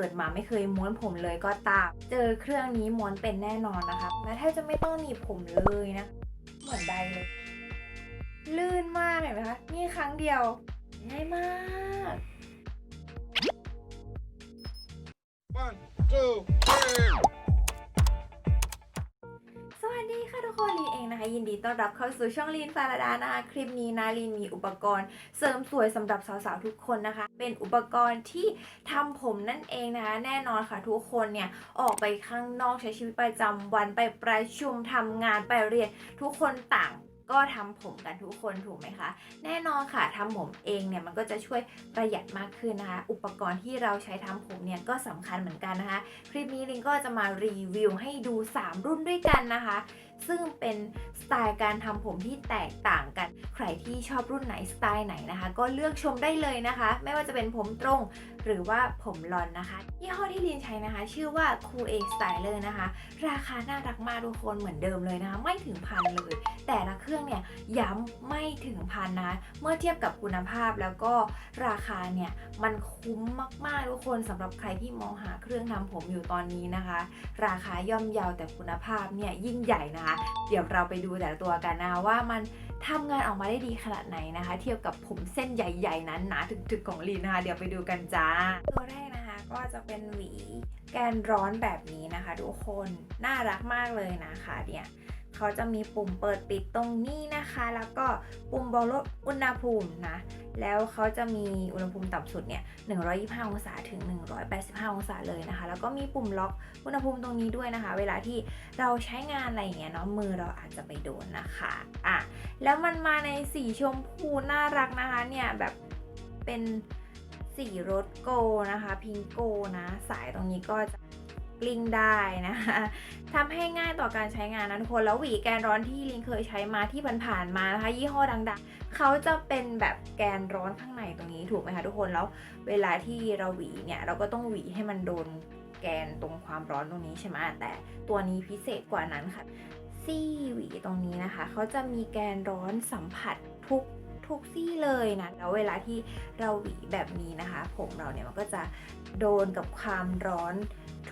กิดมาไม่เคยม้วนผมเลยก็ตาม เจอเครื่องนี้ม้วนเป็นแน่นอนนะคะและแทบจะไม่ต้องหนีบผมเลยนะ เหมือนใดเลย ลื่นมากเห็นไหมคะ นี่ครั้งเดียวง่ายมาก One, two, three. สวัสดีค่ะทุกคนลีนเองนะคะ ยินดีต้อนรับเข้าสู่ช่องลีนฟาราดานะคะคลิปนี้นะลีนมีอุปกรณ์เสริมสวยสำหรับสาวๆทุกคนนะคะ เป็นอุปกรณ์ที่ทำผมนั่นเองนะคะ แน่นอนค่ะทุกคนเนี่ยออกไปข้างนอกใช้ชีวิตประจำวันไปประชุมทำงานไปเรียนทุกคนต่างก็ทำผมกันทุกคนถูกไหมคะ แน่นอนค่ะทำผมเองเนี่ยมันก็จะช่วยประหยัดมากขึ้นนะคะ อุปกรณ์ที่เราใช้ทำผมเนี่ยก็สำคัญเหมือนกันนะคะ คลิปนี้ลิงก็จะมารีวิวให้ดู 3 รุ่นด้วยกันนะคะ ซึ่งเป็นสไตล์การทำผมที่แตกต่างกัน ใครที่ชอบรุ่นไหนสไตล์ไหนนะคะ ก็เลือกชมได้เลยนะคะ ไม่ว่าจะเป็นผมตรงหรือว่าผมลอนนะคะ ยี่ห้อที่ลินใช้นะคะ ชื่อว่า Cool A Styler นะคะ ราคาน่ารักมากทุกคนเหมือนเดิมเลยนะคะ ไม่ถึงพันเลย แต่ละเครื่องเนี่ยย้ำไม่ถึงพันนะเมื่อเทียบกับคุณภาพแล้วก็ราคาเนี่ยมันคุ้มมากๆทุกคนสำหรับใครที่มองหาเครื่องทำผมอยู่ตอนนี้นะคะ ราคาย่อมเยาวแต่คุณภาพเนี่ยยิ่งใหญ่นะคะ เดี๋ยวเราไปดูแต่ละตัวกันนะว่ามัน ทำงานออกมาได้ดีขนาดไหนนะคะ เทียบกับผมเส้นใหญ่ๆนั้นหนาถึกๆของลีนนะคะ เดี๋ยวไปดูกันจ้า ตัวแรกนะคะก็จะเป็นหวีแกนร้อนแบบนี้นะคะ ทุกคนน่ารักมากเลยนะคะเนี่ย เขาจะมีปุ่มเปิดปิดตรงนี้นะคะ แล้วก็ปุ่มบอกลดอุณหภูมินะ แล้วเขาจะมีอุณหภูมิต่ำสุดเนี่ย 125 องศาถึง 185 องศาเลยนะคะ แล้วก็มีปุ่มล็อกอุณหภูมิตรงนี้ด้วยนะคะ เวลาที่เราใช้งานอะไรอย่างเงี้ยเนาะ มือเราอาจจะไปโดนนะคะ อะ แล้วมันมาในสีชมพูน่ารักนะคะ เนี่ยแบบเป็นสีรถโกนะคะ พิงโกนะ สายตรงนี้ก็จะ กลิ้งได้นะคะทำให้ง่ายต่อการใช้งานนะทุกคนแล้วหวีแกนร้อนที่ลินเคยใช้มาที่ผ่านๆมานะคะ ยี่ห้อดังๆเขาจะเป็นแบบแกนร้อนข้างในตรงนี้ถูกไหมคะทุกคนแล้วเวลาที่เราหวีเนี่ยเราก็ต้องหวีให้มันโดนแกนตรงความร้อนตรงนี้ใช่ไหมแต่ตัวนี้พิเศษกว่านั้นค่ะซี่หวีตรงนี้นะคะเขาจะมีแกนร้อนสัมผัสทุกทุกซี่เลยนะแล้วเวลาที่เราหวีแบบนี้นะคะ ผมเราเนี่ยมันก็จะโดนกับความร้อน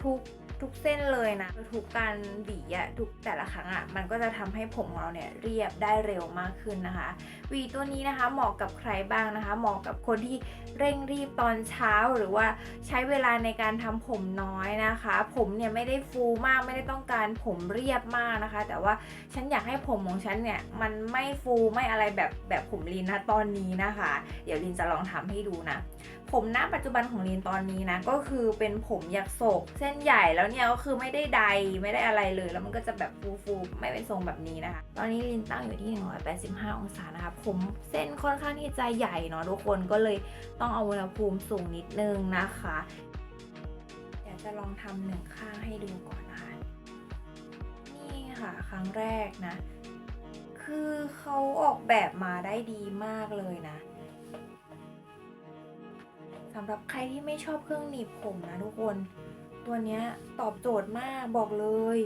ทุกทุกเส้นเลยนะ ทุกการหวีอะทุกแต่ละครั้งอะมันก็จะทำให้ผมของเราเนี่ยเรียบได้เร็วมากขึ้นนะคะหวีตัวนี้นะคะเหมาะกับใครบ้างนะคะ เหมาะกับคนที่เร่งรีบตอนเช้าหรือว่าใช้เวลาในการทำผมน้อยนะคะ ผมเนี่ยไม่ได้ฟูมากไม่ได้ต้องการผมเรียบมากนะคะ แต่ว่าฉันอยากให้ผมของฉันเนี่ยมันไม่ฟูไม่อะไรแบบแบบผมลินนะตอนนี้นะคะ เดี๋ยวลินจะลองทำให้ดูนะผมณปัจจุบันของลินตอนนี้นะก็คือเป็นผมอยากโศกเส้นใหญ่แล้วเนี่ยก็คือไม่ได้ใดไม่ได้อะไรเลย แล้วมันก็จะแบบฟูๆไม่เป็นทรงแบบนี้นะคะ ตอนนี้ลินตั้งอยู่ที่ 185 องศานะคะผมเส้นค่อนข้างที่จะใหญ่เนาะทุกคนก็เลยต้องเอาอุณหภูมิสูงนิดนึงนะคะเดี๋ยวจะลองทำหนึ่งข้างให้ดูก่อนนะคะนี่ค่ะครั้งแรกนะ คือเขาออกแบบมาได้ดีมากเลยนะสำหรับใครที่ไม่ชอบเครื่องหนีบผมนะทุกคน ตัวเนี้ยตอบโจทย์มากบอกเลย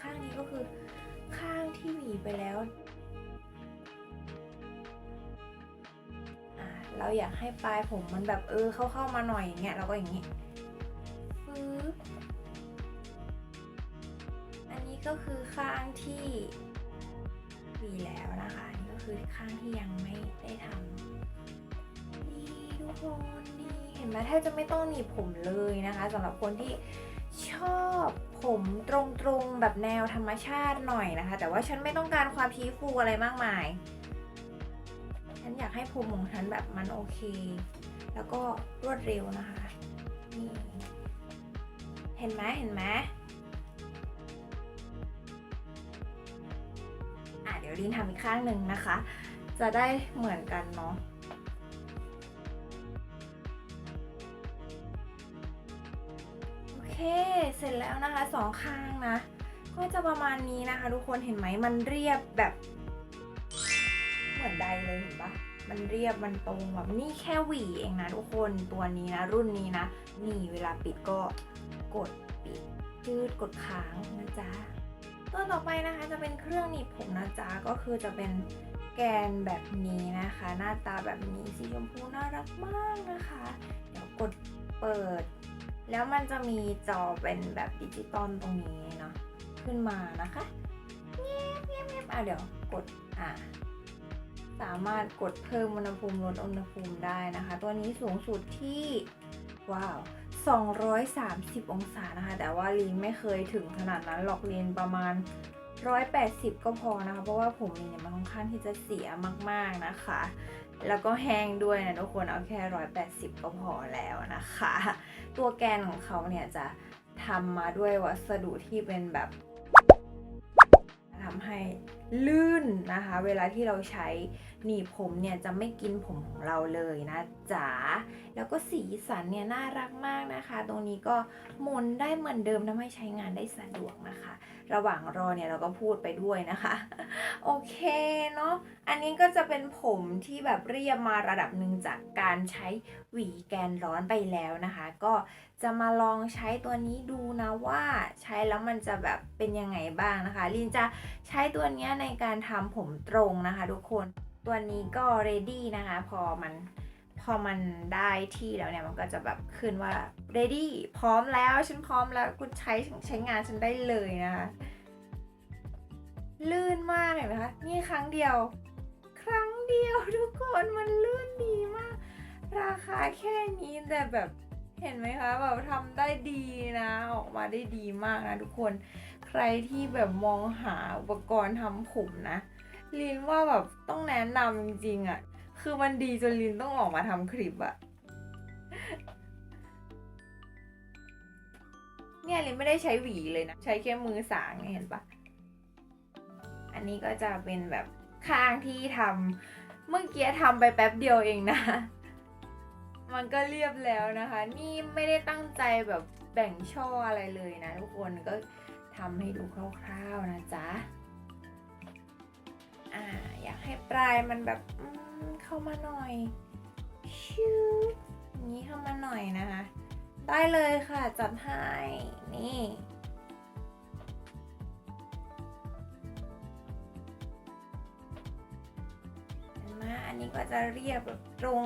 ข้างนี้ก็คือข้างที่หวีไปแล้วเราอยากให้ปลายผมมันแบบเออเข้าเข้าๆมาหน่อยอย่างเงี้ยเราก็อย่างงี้ ก็คือข้างที่หวีแล้วนะคะนนี้ก็คือข้างที่ยังไม่ได้ทำนี่ทุกคนนี่เห็นไหมแทบจะไม่ต้องหนีบผมเลยนะคะสำหรับคนที่ชอบผมตรงๆแบบแนวธรรมชาติหน่อยนะคะ แต่ว่าฉันไม่ต้องการความพีฟูอะไรมากมาย ฉันอยากให้ผมของฉันแบบมันโอเค แล้วก็รวดเร็วนะคะนี่เห็นไหมเห็นไหม ดี๋ยวลินทำอีกข้างหนึ่งนะคะ จะได้เหมือนกันเนาะโอเคเสร็จแล้วนะคะสองข้างนะ ก็จะประมาณนี้นะคะ ทุกคนเห็นไหมมันเรียบแบบ เหมือนใดเลยเห็นปะมันเรียบมันตรงแบบนี่แค่หวีเองนะทุกคนตัวนี้นะ รุ่นนี้นะ นี่เวลาปิดก็กดปิดยืดกดค้างนะจ๊ะ ตัวต่อไปนะคะจะเป็นเครื่องหนีบผมนะจ๊ะก็คือจะเป็นแกนแบบนี้นะคะ หน้าตาแบบนี้สีชมพูน่ารักมากนะคะ เดี๋ยวกดเปิด แล้วมันจะมีจอเป็นแบบดิจิตอลตรงนี้เนาะขึ้นมานะคะเงียบเงียบเงียบอะเดี๋ยวกดอะสามารถกดเพิ่มอุณหภูมิลดอุณหภูมิได้นะคะ ตัวนี้สูงสุดที่ว้าว 230 องศานะคะ แต่ว่าลีนไม่เคยถึงขนาดนั้นหรอกลีนประมาณ 180 ก็พอนะคะ เพราะว่าผมลีนเนี่ยมันค่อนข้างที่จะเสียมากๆนะคะ แล้วก็แห้งด้วยนะทุกคนเอาแค่ 180 ก็พอแล้วนะคะ ตัวแกนของเขาเนี่ยจะทำมาด้วยวัสดุที่เป็นแบบทำให้ ลื่นนะคะ เวลาที่เราใช้หนีบผมเนี่ยจะไม่กินผมของเราเลยนะจ๋าแล้วก็สีสันเนี่ยน่ารักมากนะคะ ตรงนี้ก็มนได้เหมือนเดิมทำให้ใช้งานได้สะดวกนะคะ ระหว่างรอเนี่ยเราก็พูดไปด้วยนะคะ โอเคเนาะอันนี้ก็จะเป็นผมที่แบบเรียบมาระดับหนึ่งจากการใช้หวีแกนร้อนไปแล้วนะคะ ก็จะมาลองใช้ตัวนี้ดูนะว่าใช้แล้วมันจะแบบเป็นยังไงบ้างนะคะลินจะใช้ตัวเนี้ยในการทำผมตรงนะคะทุกคนตัวนี้ก็ ready นะคะ พอมันพอมันได้ที่แล้วเนี่ยมันก็จะแบบขึ้นว่า ready พร้อมแล้วฉันพร้อมแล้วคุณใช้ใช้งานฉันได้เลยนะคะลื่นมากเห็นไหมคะนี่ครั้งเดียว ครั้งเดียวทุกคนมันลื่นดีมาก ราคาแค่นี้แต่แบบ เห็นไหมคะแบบทำได้ดีนะ ออกมาได้ดีมากนะทุกคน ใครที่แบบมองหาอุปกรณ์ทำผมนะ ลินว่าแบบต้องแนะนำจริงๆอะ่ะ คือมันดีจนลินต้องออกมาทำคลิปอะเนี่ยลินไม่ได้ใช้หวีเลยนะ ใช้แค่มือสางเนี่ยเห็นปะอันนี้ก็จะเป็นแบบข้างที่ทำเมื่อกี้ทำไปแป๊บเดียวเองนะ มันก็เรียบแล้วนะคะ นี่ไม่ได้ตั้งใจแบบแบ่งช่ออะไรเลยนะทุกคนก็ทำให้ดูคร่าวๆนะจ๊ะอ่าอยากให้ปลายมันแบบเข้ามาหน่อยชิวอย่างนี้เข้ามาหน่อยนะคะ ได้เลยค่ะจัดให้นี่ อันนี้ก็จะเรียบแบบตรง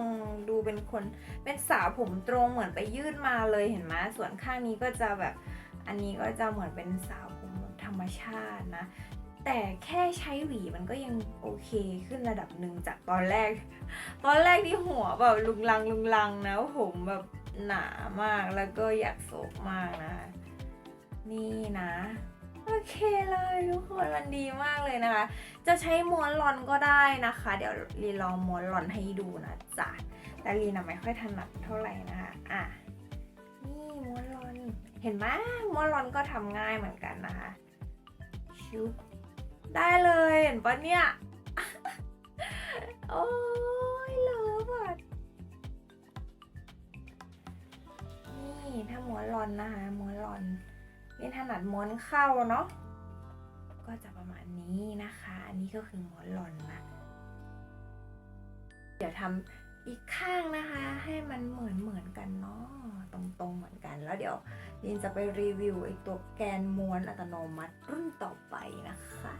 ดูเป็นคน เป็นสาวผมตรงเหมือนไปยืดมาเลยเห็นไหมส่วนข้างนี้ก็จะแบบ อันนี้ก็จะเหมือนเป็นสาวผมแบบธรรมชาตินะ แต่แค่ใช้หวีมันก็ยังโอเคขึ้นระดับหนึ่งจากตอนแรก ตอนแรกที่หัวแบบลุงลังลุงลังนะผมแบบหนามากแล้วก็อยากโศกมากนะ นี่นะ โอเคเลยทุกคนมันดีมากเลยนะคะ จะใช้ม้วนหลอนก็ได้นะคะ เดี๋ยวรีลองม้วนหลอนให้ดูนะจ๊ะแต่รีนะไม่ค่อยถนัดเท่าไหร่นะคะอะนี่ม้วนหลอนเห็นไหมม้วนหลอนก็ทำง่ายเหมือนกันนะคะชุบได้เลยเห็นปะเนี่ยโอ้ยเลิฟอะนี่ถ้าม้วนหลอนนะคะม้วนหลอน เรียนถนัดม้วนเข้าเนาะก็จะประมาณนี้นะคะ อันนี้ก็คือม้วนหล่นนะเดี๋ยวทำอีกข้างนะคะ ให้มันเหมือนเหมือนกันเนาะตรงๆเหมือนกันแล้วเดี๋ยวยินจะไปรีวิวไอ้ตัวแกนม้วนอัตโนมัติรุ่นต่อไปนะคะ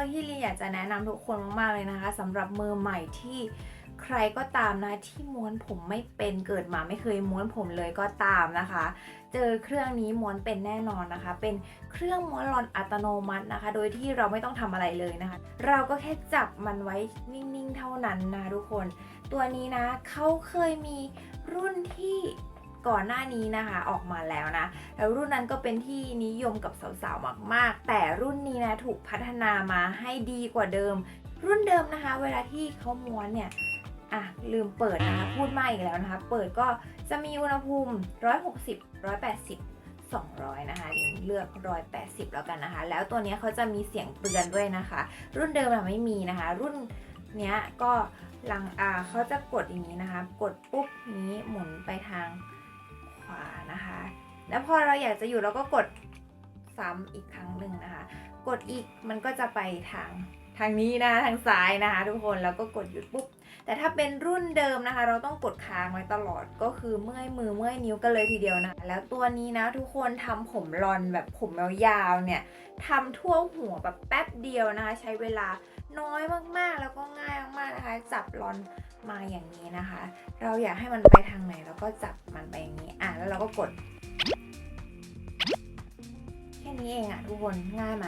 ตัวที่ลีอยากจะแนะนำทุกคนมากๆเลยนะคะสำหรับมือใหม่ที่ใครก็ตามนะที่ม้วนผมไม่เป็นเกิดมาไม่เคยม้วนผมเลยก็ตามนะคะ เจอเครื่องนี้ม้วนเป็นแน่นอนนะคะ เป็นเครื่องม้วนรอนอัตโนมัตินะคะ โดยที่เราไม่ต้องทำอะไรเลยนะคะ เราก็แค่จับมันไว้นิ่งๆเท่านั้นนะทุกคน ตัวนี้นะเขาเคยมีรุ่นที่ ก่อนหน้านี้นะคะออกมาแล้วนะ แล้วรุ่นนั้นก็เป็นที่นิยมกับสาวๆมาก ๆ แต่รุ่นนี้นะถูกพัฒนามาให้ดีกว่าเดิม รุ่นเดิมนะคะ เวลาที่เขาม้วนเนี่ยอะลืมเปิดนะคะพูดมาอีกแล้วนะคะ เปิดก็จะมีอุณหภูมิ 160 180 200 นะคะลิงเลือก 180 แล้วกันนะคะ แล้วตัวนี้เขาจะมีเสียงเตือนด้วยนะคะ รุ่นเดิมอะไม่มีนะคะ รุ่นเนี้ยก็หลังอ่าเขาจะกดอย่างนี้นะคะ กดปุ๊บนี้หมุนไปทางานะคะ แล้วพอเราอยากจะอยู่เราก็กดซ้ำอีกครั้งหนึ่งนะคะ กดอีกมันก็จะไปทางทางนี้นะทางซ้ายนะคะ ทุกคนแล้วก็กดหยุดปุ๊บ แต่ถ้าเป็นรุ่นเดิมนะคะ เราต้องกดค้างไว้ตลอดก็คือเมื่อยมือเมื่อยนิ้วกันเลยทีเดียวนะ แล้วตัวนี้นะทุกคนทำผมรอนแบบผมยาวๆเนี่ยทำทั่วหัวแบบแป๊บเดียวนะคะ ใช้เวลาน้อยมากๆแล้วก็ง่ายมากๆนะคะจับรอนมาอย่างนี้นะคะ เราอยากให้มันไปทางไหนเราก็จับมันไปอย่างนี้อะแล้วเราก็กดแค่นี้เองอะทุกคนง่ายไหม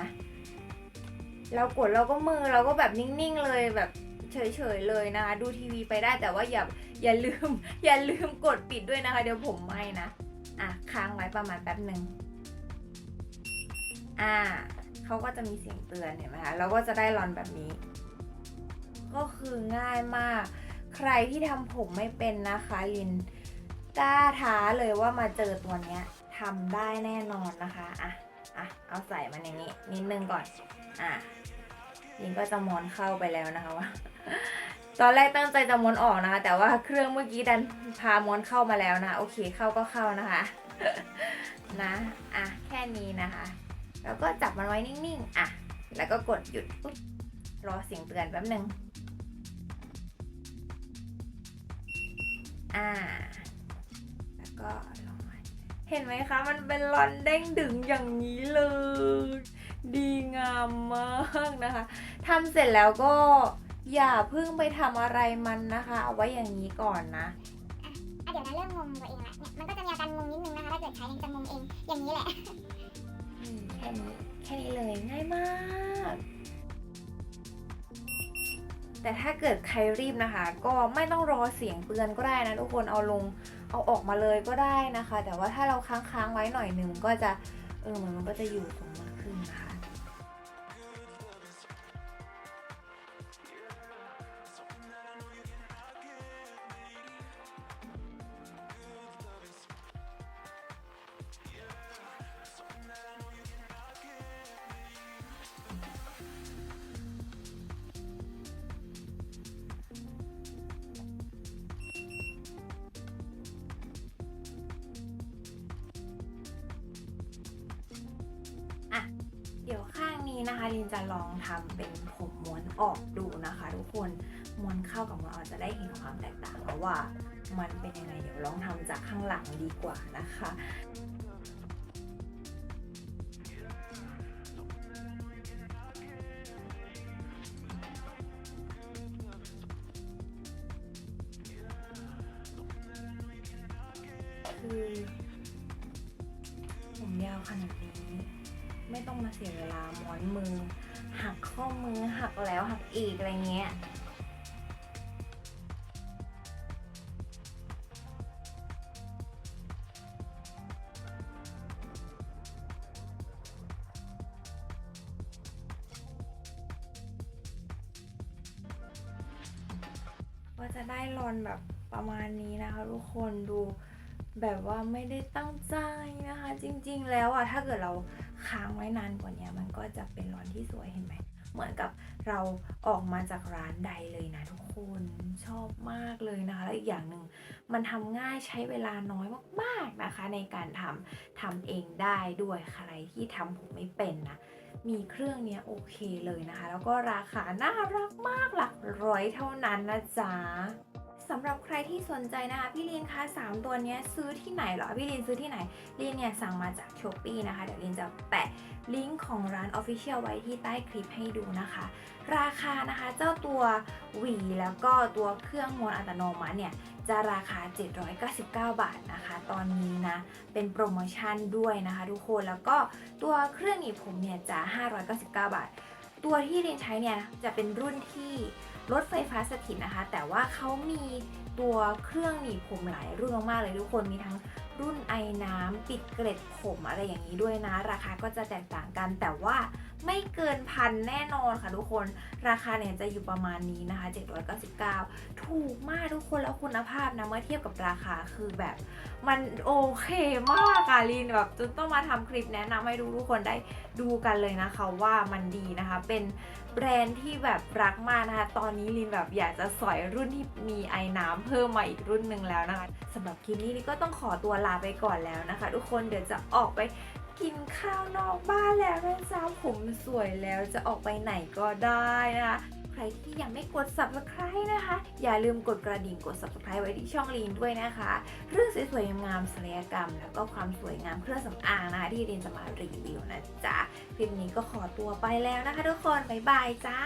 เรากดเราก็มือเราก็แบบนิ่งๆเลยแบบ เฉยๆเลยนะคะดูทีวีไปได้แต่ว่าอย่าอย่าลืม อย่าลืมกดปิดด้วยนะคะ เดี๋ยวผมไหม้นะอะค้างไว้ประมาณแป๊บหนึ่งอ่าเขาก็จะมีเสียงเตือนเห็นไหมคะเราก็จะได้รอนแบบนี้ ก็คือง่ายมาก ใครที่ทำผมไม่เป็นนะคะลินกล้าท้าเลยว่ามาเจอตัวเนี้ยทำได้แน่นอนนะคะอะอะเอาใส่มันอย่างนี้นิดนึงก่อนอะลินก็จะม้วนเข้าไปแล้วนะคะว่า ตอนแรกตั้งใจจะม้วนออกนะคะ แต่ว่าเครื่องเมื่อกี้ดันพาม้วนเข้ามาแล้วนะ โอเคเข้าก็เข้านะคะ นะอะแค่นี้นะคะ แล้วก็จับมันไว้นิ่งๆอะแล้วก็กดหยุดปุ๊บรอเสียงเตือนแป๊บหนึ่งอ่า แล้วก็ลงเห็นไหมคะ มันเป็นรอนเด้งดึงอย่างนี้เลย ดีงามมากนะคะทำเสร็จแล้วก็ อย่าเพิ่งไปทำอะไรมันนะคะ เอาไว้อย่างนี้ก่อนนะอะเดี๋ยวนะเริ่มงงตัวเองละเนี่ยมันก็จะมีอาการงงนิดนึงนะคะถ้าเกิดใช้เนี่ยจะงงเองอย่างนี้แหละอืมแค่นี้แค่นี้เลยง่ายมาก แต่ถ้าเกิดใครรีบนะคะ ก็ไม่ต้องรอเสียงเตือนก็ได้นะทุกคนเอาลงเอาออกมาเลยก็ได้นะคะ แต่ว่าถ้าเราค้างๆไว้หน่อยหนึ่งก็จะเออเหมือนมันก็จะอยู่ตรงมากขึ้นนะคะ นะคะลินจะลองทำเป็นผมม้วนออกดูนะคะ ทุกคนม้วนเข้ากับม้วนออกจะได้เห็นความแตกต่างแล้วว่ามันเป็นยังไงเดี๋ยวลองทำจากข้างหลังดีกว่านะคะ ลาม้วนมือ หักข้อมือหักแล้วหักอีกอะไรเงี้ยก็จะได้รอนแบบประมาณนี้นะคะทุกคนดูแบบว่าไม่ได้ตั้งใจนะคะ จริง ๆ แล้วอะถ้าเกิดเรา ค้างไว้นานกว่านี้มันก็จะเป็นร้อนที่สวยเห็นไหมเหมือนกับเราออกมาจากร้านใดเลยนะทุกคนชอบมากเลยนะคะแล้วอีกอย่างหนึ่งมันทำง่ายใช้เวลาน้อยมากๆนะคะ ในการทำทำเองได้ด้วยใครที่ทำผมไม่เป็นนะมีเครื่องเนี้ยโอเคเลยนะคะ แล้วก็ราคาน่ารักมากหลักร้อยเท่านั้นนะจ๊ะ สำหรับใครที่สนใจนะคะ พี่ลินคะ3ตัวนี้ซื้อที่ไหนเหรอ พี่ลินซื้อที่ไหนลินเนี่ยสั่งมาจากช้อปปีนะคะ เดี๋ยวลินจะแปะลิงก์ของร้าน Official ไว้ที่ใต้คลิปให้ดูนะคะ ราคานะคะเจ้าตัวหวีแล้วก็ตัวเครื่องม้วนอัตโนมัติเนี่ยจะราคา 799 บาทนะคะ ตอนนี้นะ เป็นโปรโมชั่นด้วยนะคะทุกคน แล้วก็ตัวเครื่องหนีบผมเนี่ยจะ 599 บาท ตัวที่เรียนใช้เนี่ยจะเป็นรุ่นที่ รถไฟฟ้าสถิตนะคะ แต่ว่าเขามีตัวเครื่องหนีบผมหลายรุ่นมากๆเลยทุกคนมีทั้งรุ่นไอน้ำปิดเกล็ดผมอะไรอย่างนี้ด้วยนะ ราคาก็จะแตกต่างกันแต่ว่า ไม่เกินพันแน่นอนค่ะทุกคน ราคาเนี่ยจะอยู่ประมาณนี้นะคะ 799 ถูกมากทุกคนแล้วคุณภาพนะ เมื่อเทียบกับราคาคือแบบมันโอเคมากอะลินแบบจนต้องมาทำคลิปแนะนำให้ดูทุกคนได้ดูกันเลยนะคะว่ามันดีนะคะ เป็นแบรนด์ที่แบบรักมากนะคะ ตอนนี้ลินแบบอยากจะสอยรุ่นที่มีไอ้น้ำเพิ่มมาอีกรุ่นหนึ่งแล้วนะคะสำหรับคลิปนี้ลินก็ต้องขอตัวลาไปก่อนแล้วนะคะ ทุกคนเดี๋ยวจะออกไป กินข้าวนอกบ้านแล้วนะจ๊ะผมสวยแล้วจะออกไปไหนก็ได้นะคะใครที่ยังไม่กด subscribe นะคะ อย่าลืมกดกระดิ่งกด subscribe ไว้ที่ช่องลีนด้วยนะคะ เรื่องสวยๆงามๆศัลยกรรม แล้วก็ความสวยงามเครื่องสำอางนะคะ ที่ลินจะมารีวิวนะจ๊ะ คลิปนี้ก็ขอตัวไปแล้วนะคะทุกคน บ๊ายบายจ้า